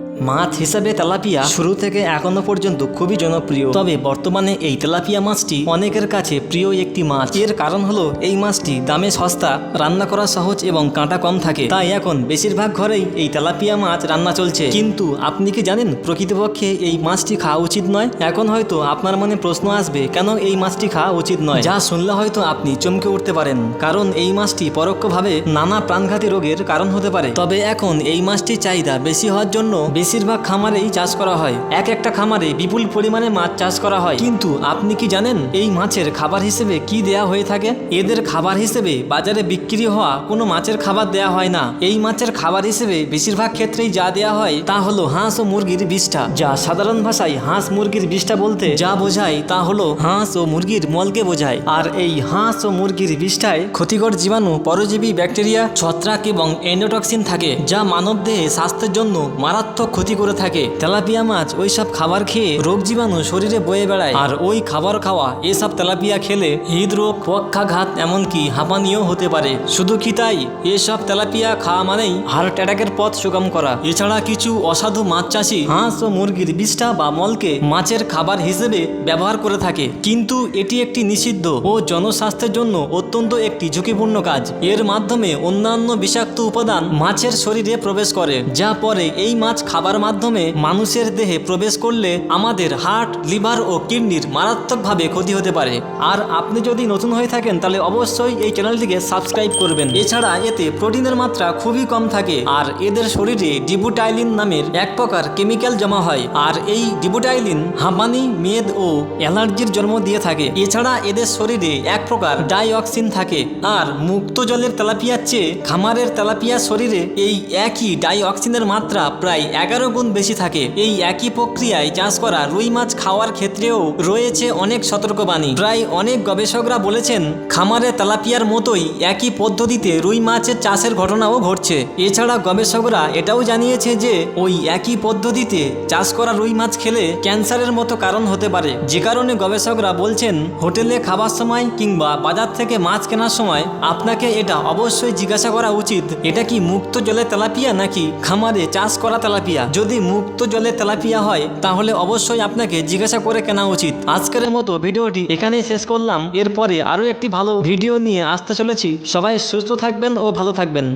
মাছ হিসাবে তেলাপিয়া শুরু থেকে এখনও পর্যন্ত খুবই জনপ্রিয়। তবে বর্তমানে এই তেলাপিয়া মাছটি অনেকের কাছে প্রিয় একটি মাছ। এর কারণ হলো, এই মাছটি দামে সস্তা, রান্না করা সহজ এবং কাঁটা কম থাকে। তাই এখন বেশিরভাগ ঘরেই এই তেলাপিয়া মাছ রান্না চলছে। কিন্তু আপনি কি জানেন, প্রকৃতপক্ষে এই মাছটি খাওয়া উচিত নয়? এখন হয়তো আপনার মনে প্রশ্ন আসবে, কেন এই মাছটি খাওয়া উচিত নয়? যা শুনলে হয়তো আপনি চমকে উঠতে পারেন। কারণ এই মাছটি পরোক্ষভাবে নানা প্রাণঘাতী রোগের কারণ হতে পারে। তবে এখন এই মাছটির চাহিদা বেশি হওয়ার জন্য বেশিরভাগ খামারেই চাষ করা হয়। এক একটা খামারে বিপুল পরিমাণে মাছ চাষ করা হয়। কিন্তু আপনি কি জানেন এই মাছের খাবার হিসেবে কি দেয়া হয়ে থাকে? এদের খাবার হিসেবে বাজারে বিক্রি হওয়া কোনো মাছের খাবার দেয়া হয় না। এই মাছের খাবার হিসেবে বেশিরভাগ ক্ষেত্রেই যা দেয়া হয় তা হলো হাঁস ও মুরগির বিষটা যা সাধারণ ভাষায় হাঁস মুরগির বিষটা বলতে যা বোঝায় তা হলো হাঁস ও মুরগির মলকে বোঝায়। আর এই হাঁস ও মুরগির বিষটায় ক্ষতিকর জীবাণু, পরজীবী ব্যাকটেরিয়া, ছত্রাক এবং এন্ডোটক্সিন থাকে, যা মানব দেহে স্বাস্থ্যের জন্য মারাত্মক ক্ষতি করে থাকে। তেলাপিয়া মাছ ওই সব খাবার খেয়ে রোগ জীবাণু শরীরে বয়ে বেড়ায়। আর ওই খাবার খাওয়া এসব তেলাপিয়া খেলে হৃদরোগ, পক্ষাঘাত, এমনকি হাঁপানিও হতে পারে। শুধু কি তাই? এসব তেলাপিয়া খাওয়া মানেই হার্ট অ্যাটাকের পথ সুগম করা। এছাড়া কিছু অসাধু মাছ চাষি হাঁস ও মুরগির বিষটা বা মলকে মাছের খাবার হিসেবে ব্যবহার করে থাকে। কিন্তু এটি একটি নিষিদ্ধ ও জনস্বাস্থ্যের জন্য অত্যন্ত একটি ঝুঁকিপূর্ণ কাজ। এর মাধ্যমে অন্যান্য বিষাক্ত উপাদান মাছের শরীরে প্রবেশ করে, যা পরে এই মাছ খাবার মাধ্যমে মানুষের দেহে প্রবেশ করলে আমাদের হার্ট, লিভার ও কিডনির মারাত্মকভাবে ক্ষতি হতে পারে। আর আপনি যদি নতুন হয়ে থাকেন, তাহলে অবশ্যই এই চ্যানেলটিকে সাবস্ক্রাইব করবেন। এছাড়া এতে প্রোটিনের মাত্রা খুবই কম থাকে আর এদের শরীরে ডিবুটাইলিন নামের এক প্রকার কেমিক্যাল জমা হয়। আর এই ডিবুটাইলিন হাঁপানি, মেদ ও অ্যালার্জির জন্ম দিয়ে থাকে। এছাড়া এদের শরীরে এক প্রকার ডাইঅক্সিন থাকে। আর মুক্ত জলের তেলাপিয়ার চেয়ে খামারের তেলাপিয়ার শরীরে এই একই ডাইঅক্সিনের মাত্রা প্রায় এগারো গুণ বেশি থাকে। এই একই প্রক্রিয়ায় চাষ করা রুই মাছ খাওয়ার ক্ষেত্রেও রয়েছে অনেক সতর্কবাণী। প্রায় অনেক গবেষকরা বলেছেন, খামারে তেলাপিয়ার মতোই একই পদ্ধতিতে রুই মাছের চাষের ঘটনাও ঘটছে। এছাড়া গবেষকরা এটাও জানিয়েছে যে, ওই একই পদ্ধতিতে চাষ করা রুই মাছ খেলে ক্যান্সারের মতো কারণ হতে পারে। যে কারণে গবেষকরা বলছেন, হোটেলে খাবার সময় কিংবা বাজার থেকে মাছ কেনার সময় আপনাকে এটা অবশ্যই জিজ্ঞাসা করা উচিত, এটা কি মুক্ত জলে তেলাপিয়া নাকি খামারে চাষ করা তেলাপিয়া। যদি মুক্ত জলে তেলাপিয়া হয়, তাহলে অবশ্যই আপনাকে জিজ্ঞাসা করে কেনা উচিত। আজকের মতো ভিডিওটি এখানেই শেষ করলাম। এরপরে আরও একটি ভালো ভিডিও নিয়ে আসতে চলেছি। সবাই সুস্থ থাকবেন ও ভালো থাকবেন।